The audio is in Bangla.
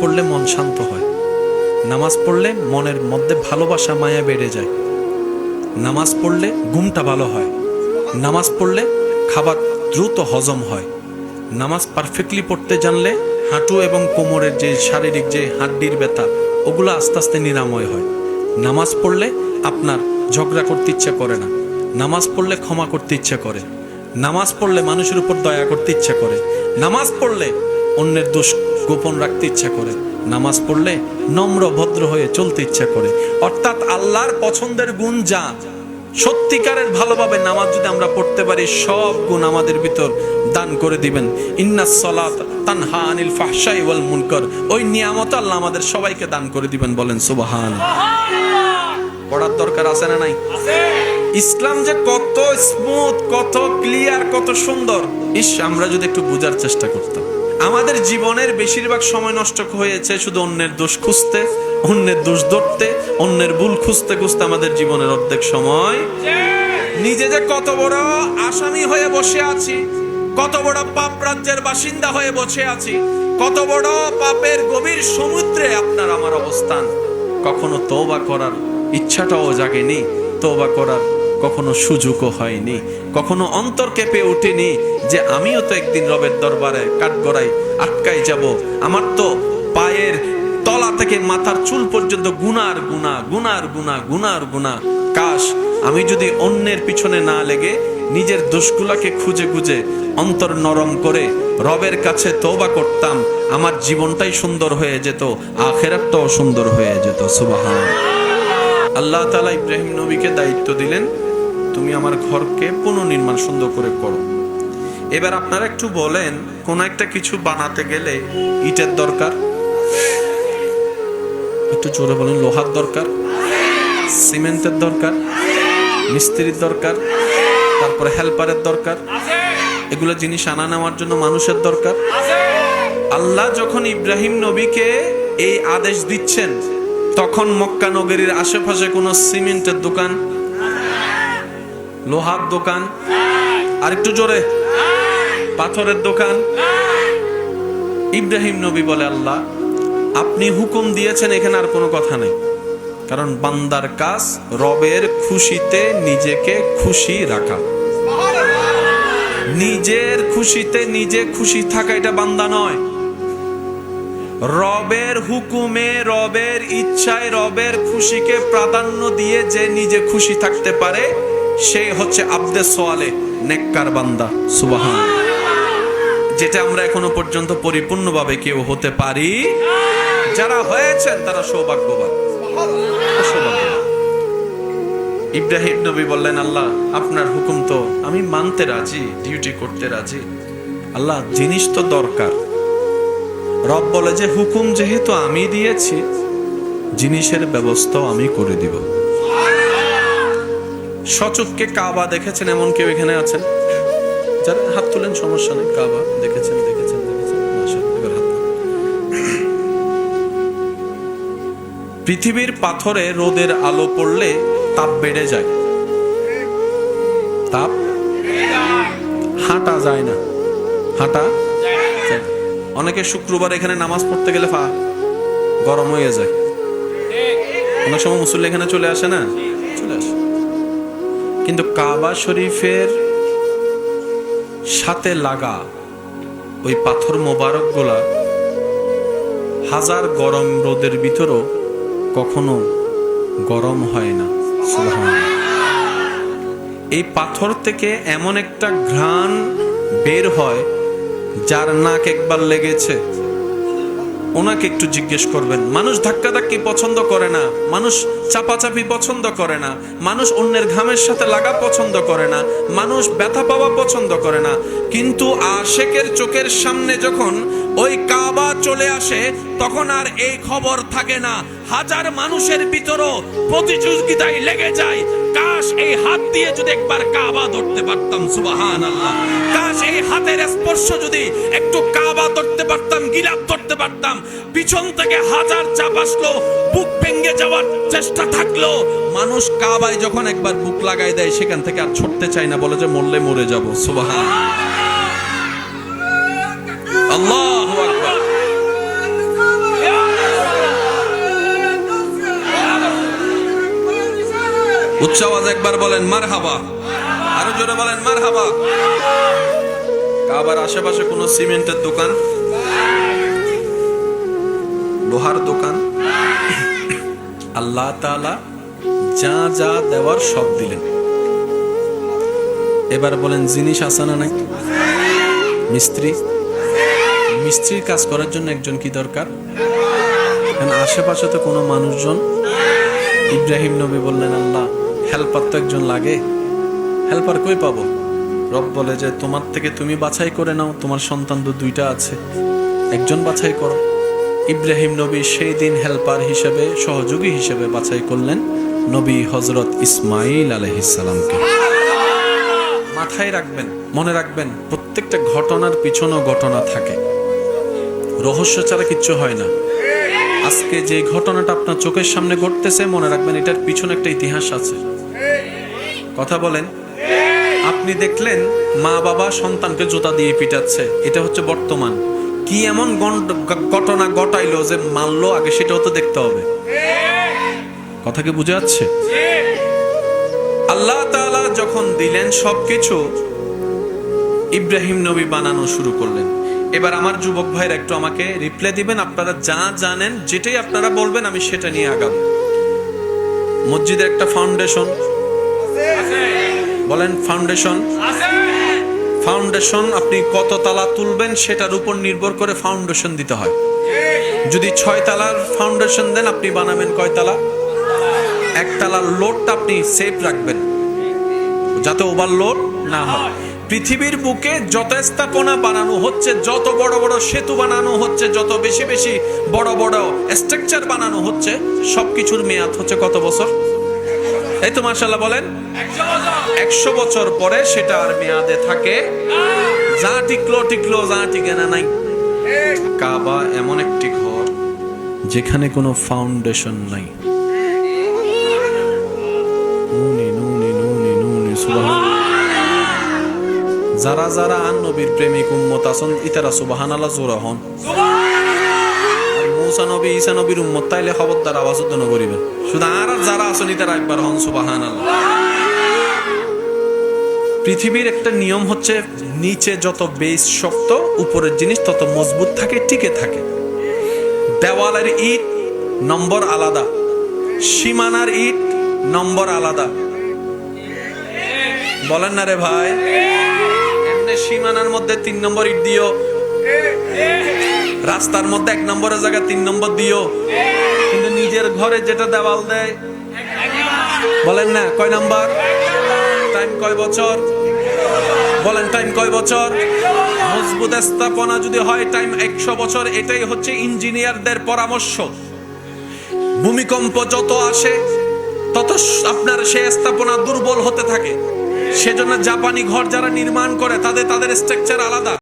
পড়লে মন শান্ত হয়। নামাজ পড়লে মনের মধ্যে ভালোবাসা মায়া বেড়ে যায়। নামাজ পড়লে ঘুমটা ভালো হয়। নামাজ পড়লে খাবার দ্রুত হজম হয়। নামাজ পারফেক্টলি পড়তে জানলে হাঁটু এবং কোমরের যে শারীরিক যে হাড্ডির ব্যথা, ওগুলো আস্তে আস্তে নিরাময় হয়। নামাজ পড়লে আপনার ঝগড়া করতে ইচ্ছা করে না। নামাজ পড়লে ক্ষমা করতে ইচ্ছা করে। নামাজ পড়লে মানুষের উপর দয়া করতে ইচ্ছা করে। নামাজ পড়লে অন্যের দোষ গোপন রাখতে ইচ্ছা করে। নামাজ পড়লে নম্র ভদ্র হয়ে চলতে ইচ্ছা করে। অর্থাৎ আল্লাহর পছন্দের গুণ যা সত্যিকারের ভালোভাবে নামাজ যদি আমরা পড়তে পারি, সব গুণ আমাদের ভিতর দান করে দিবেন। ইন্নাস সলাত তানহা আনিল ফাহশাই ওয়াল মুনকার। ওই নিয়ামত আল্লাহ আমাদের সবাইকে দান করে দিবেন বলেন সুবহান পড়ার দরকার আছে না নাই? ইসলাম যে কত স্মুথ কত ক্লিয়ার কত সুন্দর। ইস, আমরা যদি একটু বোঝার চেষ্টা করতাম। আমাদের জীবনের বেশিরভাগ সময় নষ্ট হয়েছে শুধু অন্যের দোষ খুঁজতে, অন্যের দোষ ধরতে, অন্যের ভুল খুঁজতে খুঁজতে আমাদের জীবনের অর্ধেক সময়। নিজে যে কত বড় আসামি হয়ে বসে আছি, কত বড় পাপ রাজ্যের বাসিন্দা হয়ে বসে আছি, কত বড় পাপের গভীর সমুদ্রে আপনার আমার অবস্থান। কখনো তওবা করার ইচ্ছাটাও জাগেনি, তওবা করার কখনো সুযোগও হয়নি। কখনো অন্তর কেঁপে ওঠেনি যে আমিও তো একদিন রবের দরবারে কাঠগড়াই আটকাই যাব। আমার তো পায়ের তলা থেকে মাথার চুল পর্যন্ত গুনার গুনা গুনার গুনা গুনার গুনা। কাশ, আমি যদি অন্যের পিছনে না লেগে নিজের দোষগুলাকে খুঁজে খুঁজে অন্তর নরম করে রবের কাছে তওবা করতাম, আমার জীবনটাই সুন্দর হয়ে যেত, আখেরাতটাও সুন্দর হয়ে যেত। সুবাহান আল্লাহ তালা ইব্রাহিম নবীকে দায়িত্ব দিলেন। তুমি আমার ঘরকে পুনর্নির্মাণ সুন্দর করে করো। এবার আপনারা একটু বলেন, কোন একটা কিছু বানাতে গেলে ইটের দরকার? একটু জোরে বলেন, লোহার দরকার? সিমেন্টের দরকার? মিস্ত্রির দরকার? তারপরে হেল্পারের দরকার? এগুলো জিনিস আনা নেওয়ার জন্য মানুষের দরকার? আল্লাহ যখন ইব্রাহিম নবীকে এই আদেশ দিচ্ছেন, তখন মক্কা নগরীর আশেপাশে কোনো সিমেন্টের দোকান লোহার দোকান। আর একটু জোরে। পাথরের দোকান। ইব্রাহিম নবী বলে আল্লাহ, আপনি হুকুম দিয়েছেন, এখানে আর কোনো কথা নেই। কারণ বান্দার কাজ রবের খুশিতে নিজেকে খুশি রাখা। নিজের খুশিতে নিজে খুশি থাকা এটা বান্দা নয়। রবের হুকুমে, রবের ইচ্ছায়, রবের খুশিকে প্রাধান্য দিয়ে যে নিজে খুশি থাকতে পারে সে হচ্ছে আব্দে সোয়ালে, নেককার বান্দা, সুবাহান। যেটা আমরা এখনও পর্যন্ত পরিপূর্ণভাবে কেউ হতে পারি। যারা হয়েছেন, তারা সৌভাগ্যবান। ইব্রাহিম নবী বললেন, আল্লাহ, আপনার হুকুম তো আমি মানতে রাজি, ডিউটি করতে রাজি। আল্লাহ, জিনিস তো দরকার। রব বলে যে, হুকুম যেহেতু আমি দিয়েছি, জিনিসের ব্যবস্থাও আমি করে দিব। সচককে কাবা দেখেছেন এমন কেউ এখানে আছেন? যারা হাত তুলেন, সমস্যা নেই। কাবা দেখেছেন দেখেছেন পৃথিবীর পাথরে রোদের আলো পড়লে তাপ বেড়ে যায়। তাপ? হাঁটা যায় না। হাঁটা অনেকে শুক্রবার এখানে নামাজ পড়তে গেলে পা গরম হয়ে যায়। অনেক সময় মুসল্লি এখানে চলে আসে না? চলে আসে। কিন্তু কাবা শরীফের সাথে লাগা ওই পাথর মোবারক গোলা হাজার গরম রোদের ভিতরও কখনো গরম হয় না। এই পাথর থেকে এমন একটা ঘ্রাণ বের হয় যার নাক একবার লেগেছে ওনাকে একটু জিজ্ঞেস করবেন, মানুষ ধাক্কাধাক্কি পছন্দ করে না, মানুষ চাপাচাপি পছন্দ করে না, মানুষ অন্যের ঘামের সাথে লাগা পছন্দ করে না, মানুষ ব্যথা পাওয়া পছন্দ করে না কিন্তু আশেকের চোখের সামনে যখন ওই কাবা চলে আসে, তখন আর এই খবর থাকে না। হাজার মানুষের ভিতরও প্রতিযোগিতায় লেগে যায়। কাশ এই হাত দিয়ে যদি একবার কাবা ধরতে পারতাম সুবাহান আল্লাহ কাশ এই হাতের স্পর্শ যদি একটু কাবা ধরতে পারতাম, গিলাপ ধরতে পারতাম, পিছন থেকে হাজার চাপ আসলো, বুক ভেঙে যাওয়ার চেষ্টা থাকল। মানুষ কাবায় যখন একবার বুক লাগাই দেয়, সেখান থেকে আর ছুটতে চায় না, বলে যে মরলে মরে যাব সুবাহান উচ্চ আওয়াজ একবার বলেন মার হাবা আরও জোরে বলেন মার হাবা কাবার আশেপাশে কোনো সিমেন্টের দোকান? লোহার দোকান? আল্লাহ তাআলা যা যা দেওয়ার সব দিলেন। এবার বলেন, জিনিস আসে না নাই? মিস্ত্রি? মিস্ত্রির কাজ করার জন্য একজন কি দরকার? আশেপাশে তো কোনো মানুষজন। ইব্রাহিম নবী বললেন, আল্লাহ হেল্পার তো একজন লাগে। হেল্পার কই পাবো? রব বলে যে, তোমার থেকে তুমি বাছাই করে নাও, তোমার সন্তান তো দুইটা আছে। একজন বাছাই করো। ইব্রাহিম নবী সেই দিন হেল্পার হিসেবে, সহযোগী হিসেবে বাছাই করলেন নবী হজরত ইসমাইল আলহিসাল্লামকে মাথায় রাখবেন, মনে রাখবেন, প্রত্যেকটা ঘটনার পিছনেও ঘটনা থাকে। রহস্য ছাড়া কিচ্ছু হয় না। আজকে যে ঘটনাটা আপনার চোখের সামনে ঘটতেছে, মনে রাখবেন এটার পিছনে একটা ইতিহাস আছে। কথা বলেন। আপনি দেখলেন মা বাবা সন্তানকে জুতা দিয়ে পিটাচ্ছে। এটা হচ্ছে বর্তমান। কি এমন ঘটনা ঘটাইলো যে মানলো আগে সেটাও তো দেখতে হবে। কথা কি বুঝে যাচ্ছে? আল্লাহ তাআলা যখন দিলেন সবকিছু, ইব্রাহিম নবী বানানো শুরু করলেন। এবার আমার যুবক ভাইরা একটু আমাকে রিপ্লাই দিবেন, আপনারা যা জানেন, যেটাই আপনারা বলবেন, আমি সেটা নিয়ে আগাবো। মসজিদের একটা ফাউন্ডেশন বলেন ফাউন্ডেশন ফাউন্ডেশন আপনি কত তালা তুলবেন সেটার উপর নির্ভর করে ফাউন্ডেশন দিতে হয়। যদি ছয় তালার ফাউন্ডেশন দেন আপনি বানাবেন কয় তালা? এক তালার লোডটা আপনি সেফ রাখবেন। যাতে ওভারলোড না হয়। পৃথিবীর বুকে যত স্থাপনা বানানো হচ্ছে যত বড় বড় সেতু বানানো হচ্ছে যত বেশি বেশি বড় বড় স্ট্রাকচার বানানো হচ্ছে সবকিছুর মেয়াদ হচ্ছে কত বছর? এই তো মার্শাল্লাহ বলেন। একশো বছর পরে সেটা আর মেয়াদে থাকে। যা টিকলো টিকলো, যা টিকে না, নাই। কাবা এমন একটি ঘর যেখানে কোনো ফাউন্ডেশন নাই। যারা যারা আন নবীর প্রেমিক উম্মত আছেন, ইতারা সুবাহান আল্লাহ জোরা হন। মূসা নবী, ঈসা নবীর উম্মত, তাইলে খবরদার আওয়াজ করিবেন শুধু আর যারা আছেন ইতারা একবার হন সুবাহান পৃথিবীর একটা নিয়ম হচ্ছে, নিচে যত বেস শক্ত, উপরের জিনিস তত মজবুত থাকে, টিকে থাকে। দেওয়ালের ইট, নম্বর আলাদা। সীমানার ইট, নম্বর আলাদা। বলেন না রে ভাই। সীমানার মধ্যে তিন নম্বর ইট দিও রাস্তার মধ্যে এক নম্বরের জায়গায় তিন নম্বর দিও। কিন্তু নিজের ঘরে যেটা দেওয়াল দেয়। বলেন না, কয় নাম্বার? টাইম কয় বছর? বলেন, টাইম কয় বছর? মজবুত স্থাপনা যদি হয়, টাইম একশো বছর। এটাই হচ্ছে ইঞ্জিনিয়ারদের পরামর্শ। ভূমিকম্প যত আসে, তত আপনার সে স্থাপনা দুর্বল হতে থাকে। সেজন্য জাপানি ঘর যারা নির্মাণ করে, তাদের তাদের স্ট্রাকচার আলাদা।